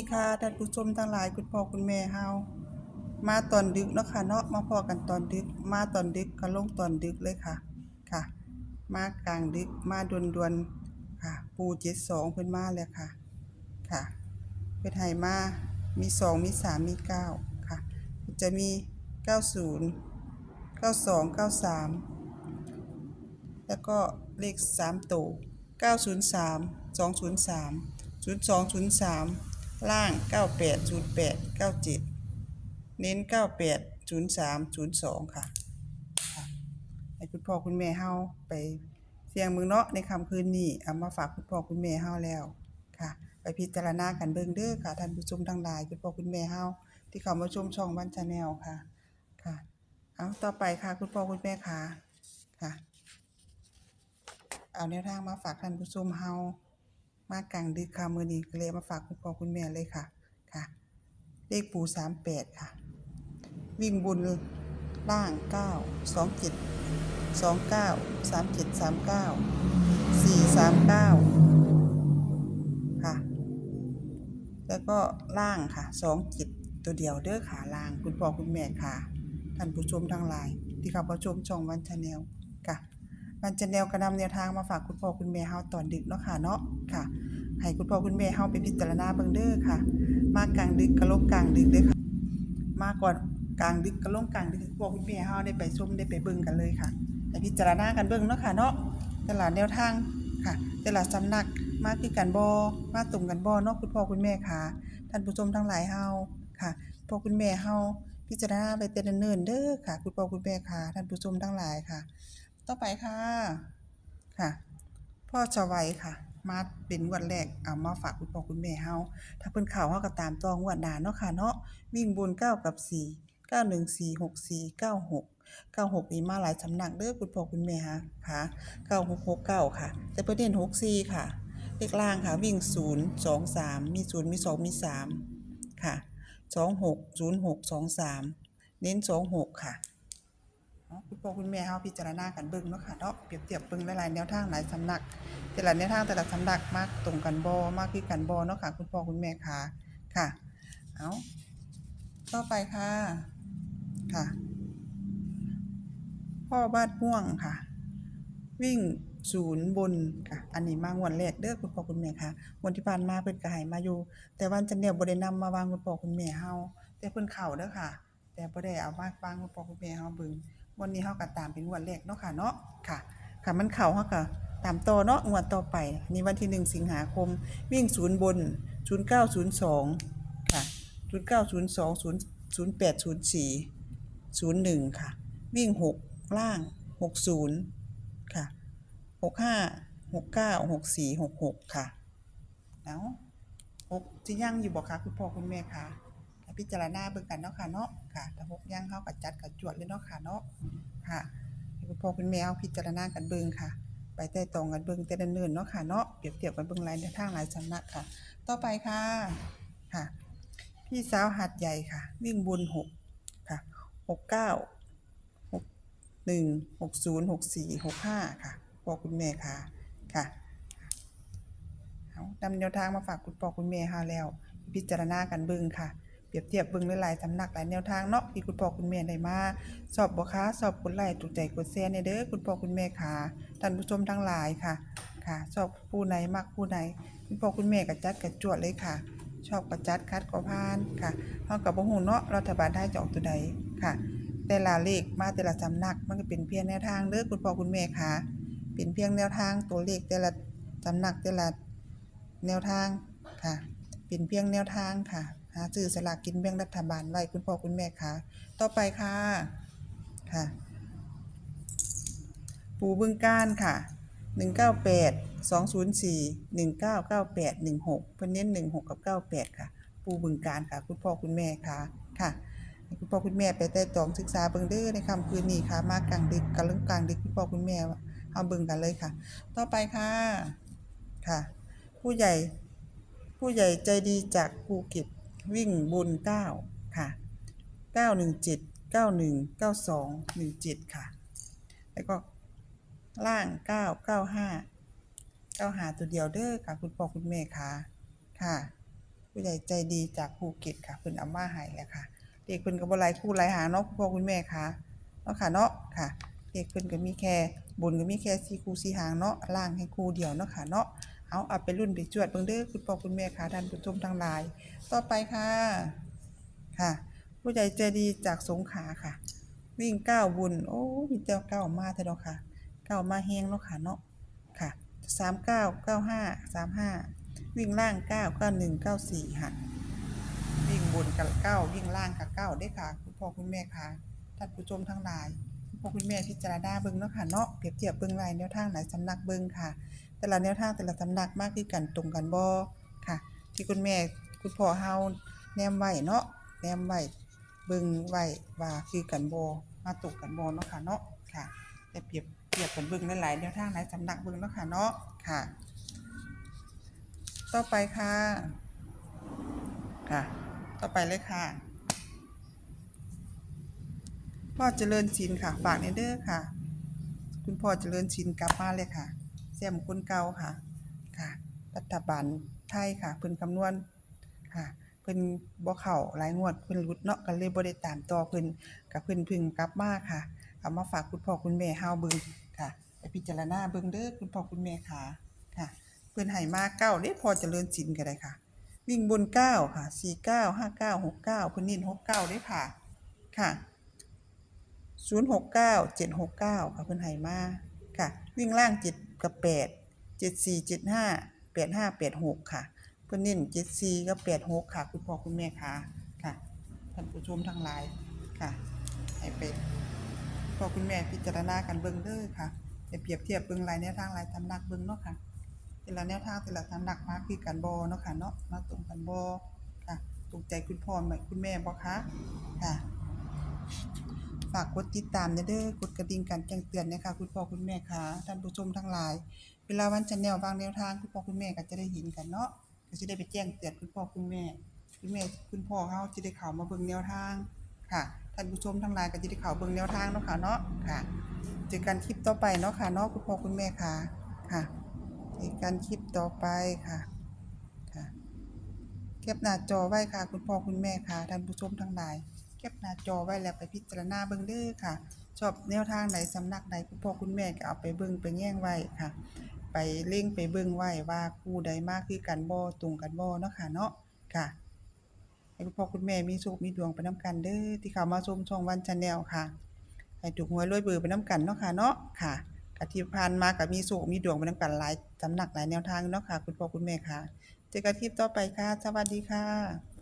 ดีค่ะท่านผู้ชมทั้งหลายคุณพ่อคุณแม่เฮามาตอนดึกเนาะค่ะเนาะมาพอกันตอนดึก มาตอนดึกก็ลงตอนดึกเลยค่ะค่ะ มากลางดึกมาดวนดวนค่ะ ปูเจ็ดสองเพิ่นมาเลยค่ะค่ะเพิ่นไห้มามีสองมีสามมีเก้าค่ะ จะมีเก้าศูนย์เก้าสองเก้าสามแล้วก็เลขสามตัวเก้าศูนย์สามสองศูนย์สามศูนย์สองศูนย์สาม ล่าง 98 08 97 เน้น 98 03 02ค่ะค่ะให้คุณพ่อคุณแม่เฮาไปเสี่ยงเมืองเนาะในคำคืนนี้เอามาฝากคุณพ่อคุณแม่เฮาแล้วค่ะ ไปพิจารณากันเบิ่งเด้อค่ะท่านผู้ชมทั้งหลายคุณพ่อคุณแม่เฮาที่เข้ามาชมช่องวันชาแนลค่ะค่ะ เอาต่อไปค่ะคุณพ่อคุณแม่ค่ะค่ะ เอาแนวทางมาฝากท่านผู้ชมเฮา มากลางดึกค่ะมือนี้ก็เลยมาฝากคุณพ่อคุณแม่เลยค่ะค่ะ เลขปู่38ค่ะ วิ่งบุญล่าง9 27 29 37 39 439ค่ะ แล้วก็ล่างค่ะ2จิตตัวเดียวเด้อขาล่างคุณพ่อคุณแม่ค่ะท่านผู้ชมทั้งหลายที่เข้ามาชมช่องวันชาแนลค่ะ วันชาแนลก็นำแนวทางมาฝากคุณพ่อคุณแม่เฮาตอนดึกเนาะค่ะเนาะค่ะ ให้คุณพ่อคุณแม่เฮาไปพิจารณาเบิ่งเด้อค่ะ มากลางดึกกระลงกลางดึกเด้อค่ะ มาก่อนกลางดึกกระลงกลางดึกคุณพ่อคุณแม่เฮาได้ไปชมได้ไปเบิ่งกันเลยค่ะให้พิจารณากันเบิ่งเนาะค่ะเนาะแต่ละแนวทางค่ะ แต่ละสำนักมาคือกันบ่มาตรงกันบ่เนาะคุณพ่อคุณแม่ค่ะ ท่านผู้ชมทั้งหลายเฮาค่ะพ่อคุณแม่เฮาพิจารณาไปแต่เนินเด้อค่ะ คุณพ่อคุณแม่ค่ะ ท่านผู้ชมทั้งหลายค่ะ ต่อไปค่ะค่ะ พ่อชวัยค่ะ มาเป็นงวดแรกเอามาฝากคุณพ่อคุณแม่เฮาถ้าเพิ่นเข้าเฮาก็ตามตองวดหน้าเนาะค่ะเนาะวิ่งบน9กับ4 914 64 96 96นี่มาหลายสำนักเด้อคุณพ่อคุณแม่ค่ะค่ะ9669ค่ะ แต่ประเด็น64ค่ะเลขล่างค่ะวิ่ง0 2 3มี0มี2มี3ค่ะ26 06 23เน้น26ค่ะเนาะ คุณพ่อคุณแม่เฮาพิจารณากันเบิ่งเนาะค่ะเนาะเปรียบเทียบเบิ่งหลายๆแนวทางหลายสำนัก แต่ละแนวทางแต่ละสำนักมากตรงกันบ่มากคือกันบ่เนาะค่ะ คุณพ่อคุณแม่ค่ะค่ะเอาต่อไปค่ะค่ะ พ่อบ้านม่วงค่ะ วิ่งศูนย์บนค่ะ อันนี้มางวดแรกเด้อคุณพ่อคุณแม่ค่ะงวดที่ผ่านมาเพิ่นก็ให้มาอยู่ แต่วันจันเนี่ยบ่ได้นำมาวางคุณพ่อคุณแม่เฮาแต่เพิ่นเข้าเด้อค่ะ แต่บ่ได้เอามาวางคุณพ่อคุณแม่เฮาเบิ่ง วันนี้เฮาก็ตามเป็นงวดแรกเนาะค่ะเนาะค่ะ ค่ะมันเข้าเฮาก็ตามต่อเนาะงวดต่อไปนี่วันที่ 1 สิงหาคม วิ่งศูนย์บน 0902 ค่ะ 0902 0 0804 01 ค่ะ วิ่ง 6 ล่าง 60 ค่ะ 65 69 64 66 ค่ะแล้ว6สิยังอยู่บ่คะคุณพ่อคุณแม่คะ พิจารณาเบิ่งกันเนาะค่ะเนาะค่ะถ้า6ยังเฮาก็จัดก็จวดเลยเนาะค่ะเนาะค่ะให้คุณพ่อคุณแม่เอาพิจารณากันเบิ่งค่ะ ไปไต่ตองกันเบิ่งแต่เนินเนาะค่ะเนาะเปรียบเทียบกันเบิ่งหลายทางหลายสำนักค่ะ ต่อไปค่ะค่ะ พี่สาวหัดใหญ่ค่ะ วิ่งบนหกค่ะหกเก้าหกหนึ่งหกศูนย์หกสี่หกห้าค่ะพ่อคุณแม่ค่ะค่ะนำแนวทางมาฝากคุณพ่อคุณแม่เฮาแล้ว พิจารณากันเบิ่งค่ะ รียบเทียบเบิ่งหลายๆสำนักหลายแนวทางเนาะที่คุณพ่อคุณแม่ได้มา สอบบ่คะสอบกดไลค์ถูกใจกดแชร์ในเด้อคุณพ่อคุณแม่ค่ะท่านผู้ชมทั้งหลายค่ะ ค่ะชอบผู้ไหนมักผู้ไหนคุณพ่อคุณแม่ก็จัดกระจวดเลยค่ะ ชอบประจัดคัดก็ผ่านค่ะเฮากับบ่ฮู้เนาะรัฐบาลไทยจะออกตัวใดค่ะ แต่ละเลขมาแต่ละสำนักมันก็เป็นเพียงแนวทางเด้อคุณพ่อคุณแม่ค่ะ เป็นเพียงแนวทางตัวเลขแต่ละสำนักแต่ละแนวทางค่ะ เป็นเพียงแนวทางค่ะ หาซื้อสลากกินแบ่งรัฐบาลไว้คุณพ่อคุณแม่ค่ะ ต่อไปค่ะ ค่ะ ปูบึงการค่ะ 198 204 1998 16เพิ่นเน้น16 กับ 98 ค่ะ ปูบึงการค่ะ คุณพ่อคุณแม่ค่ะ ค่ะคุณพ่อคุณแม่ไปไต่ตองศึกษาเบิ่งเด้อในคำคืนนี้ค่ะ มากลางดึกกะเรื่องกลางดึกคุณพ่อคุณแม่เฮาเบิ่งกันเลยค่ะ ต่อไปค่ะ ค่ะ ผู้ใหญ่ ผู้ใหญ่ใจดีจากภูเก็ต วิ่งบุญ9ค่ะ 917 91 92 17 ค่ะ แล้วก็ล่าง 9 95 95 ตัวเดียวเด้อค่ะ คุณพ่อคุณแม่ค่ะ ค่ะ ผู้ใหญ่ใจดีจากภูเก็ตค่ะเพิ่นเอามาให้แล้วค่ะเลขเพิ่นก็บ่หลายคู่หลายหางเนาะคุณพ่อคุณแม่ค่ะเนาะค่ะเนาะค่ะเลขเพิ่นก็มีแค่บนก็มีแค่4คู่4หางเนาะล่างให้คู่เดียวเนาะค่ะเนาะ เอาเอาไปรุ่นไปจวดเบิ่งเด้อคุณพ่อคุณแม่ค่ะท่านผู้ชมทั้งหลาย ต่อไปค่ะ ค่ะ ผู้ใหญ่ใจดีจากสงขลาค่ะ วิ่งเก้าบุญ โอ้มีแต่เก้ามาเถอะเนาะค่ะเก้ามาแฮงเนาะค่ะเนาะค่ะสามเก้าเก้าห้าสามห้าวิ่งล่างเก้าเก้าหนึ่งเก้าสี่ค่ะ วิ่งบนกับเก้าวิ่งล่างกับเก้าได้ค่ะ คุณพ่อคุณแม่ค่ะท่านผู้ชมทั้งหลาย อคุณแม่พิจารณาเบิ่งเนาะค่ะเนาะเปรียบเทียบเบิ่งรายแนวทางหลายสำนักเบิ่งค่ะ แต่ละแนวทางแต่ละสำนักมากคือกันตรงกันบ่ค่ะ ที่คุณแม่คุณพ่อเฮาแนมไว้เนาะแนมไว้เบิ่งไว้ว่าคือกันบ่มาตกกันบ่เนาะค่ะเนาะค่ะแต่เปรียบเทียบกันเบิ่งหลายแนวทางหลายสำนักเบิ่งเนาะค่ะเนาะค่ะ ต่อไปค่ะค่ะ ต่อไปเลยค่ะ พ่อเจริญชินค่ะ ฝากในเด้อค่ะ คุณพ่อเจริญชินกลับมาเลยค่ะแซมคนเก่าค่ะ ค่ะ รัฐบาลไทยค่ะ เพิ่นคำนวณค่ะ เพิ่นบ่เข้าหลายงวดเพิ่นหลุดเนาะก็เลยบ่ได้ตามต่อเพิ่นก็เพิ่นพึ่งกลับมาค่ะ เอามาฝากคุณพ่อคุณแม่เฮาเบิ่งค่ะไปพิจารณาเบิ่งเด้อคุณพ่อคุณแม่ค่ะ ค่ะ เพิ่นให้มาเก้าเด้พ่อเจริญชินก็ได้ค่ะ วิ่งบนเก้าค่ะสี่เก้าห้าเก้าหกเก้าเพิ่นน้นหกเก้าได้ค่ะ ค่ะ ศูนย์หกเก้าเจ็ดหกเก้าค่ะเพิ่นให้มาค่ะ วิ่งล่างเจ็ดกับแปดเจ็ดสี่เจ็ดห้าแปดห้าแปดหกค่ะ เพิ่นเน้นเจ็ดสี่กับแปดหกค่ะ คุณพ่อคุณแม่ค่ะค่ะท่านผู้ชมทั้งหลายค่ะ ให้เป็นพ่อคุณแม่พิจารณากันเบิ่งเด้อค่ะไปเปรียบเทียบเบิ่งลายแนวทางหลายตำหนักเบิ่งเนาะค่ะแต่ละแนวทางแต่ละตำหนักมาคือกันบ่เนาะค่ะเนาะมาตรงกันบ่ค่ะถูกใจคุณพ่อไหมคุณแม่บ่คะค่ะากกดติดตามเด้อกดกระดิ่งการแจ้งเตือนนะคะคุณพ่อคุณแม่ค่ะท่านผู้ชมทั้งหลาย เวลาวันจันแนวบางแนวทางคุณพ่อคุณแม่ก็จะได้เห็นกันเนาะก็สิได้ไปแจ้งเตือนคุณพ่อคุณแม่คุณแม่คุณพ่อเฮาสิได้เข้ามาเบิ่งแนวทางค่ะท่านผู้ชมทั้งหลายก็สิได้เข้าเบิ่งแนวทางเนาะค่ะเนาะค่ะเจอกันคลิปต่อไปเนาะค่ะเนาะคุณพ่อคุณแม่ค่ะค่ะในการคลิปต่อไปค่ะค่ะเก็บหน้าจอไว้ค่ะ คุณพ่อคุณแม่ค่ะท่านผู้ชมทั้งหลาย เก็บหน้าจอไว้แล้วไปพิจารณาเบิ่งเด้อค่ะ ชอบแนวทางไหนสำนักใดคุณพ่อคุณแม่ก็เอาไปเบิ่งไปแย่งไว้ค่ะ ไปเล่งไปเบิ่งไว้ว่าคู่ใดมากคือกันบ่ตรงกันบ่เนาะค่ะเนาะค่ะให้คุณพ่อคุณแม่มีโชคมีดวงไปนํกันเด้อที่เข้ามาชมช่องวันชาแนลค่ะให้ถูกหวยรวยเบอร์ไปนํกันเนาะค่ะเนาะค่ะกที่ผ่านมาก็มีโศกมีดวงไปน้ำกันหลายสำนักหลายแนวทางเนาะค่ะ คุณพ่อคุณแม่ค่ะ เจอกันคลิปต่อไปค่ะ สวัสดีค่ะ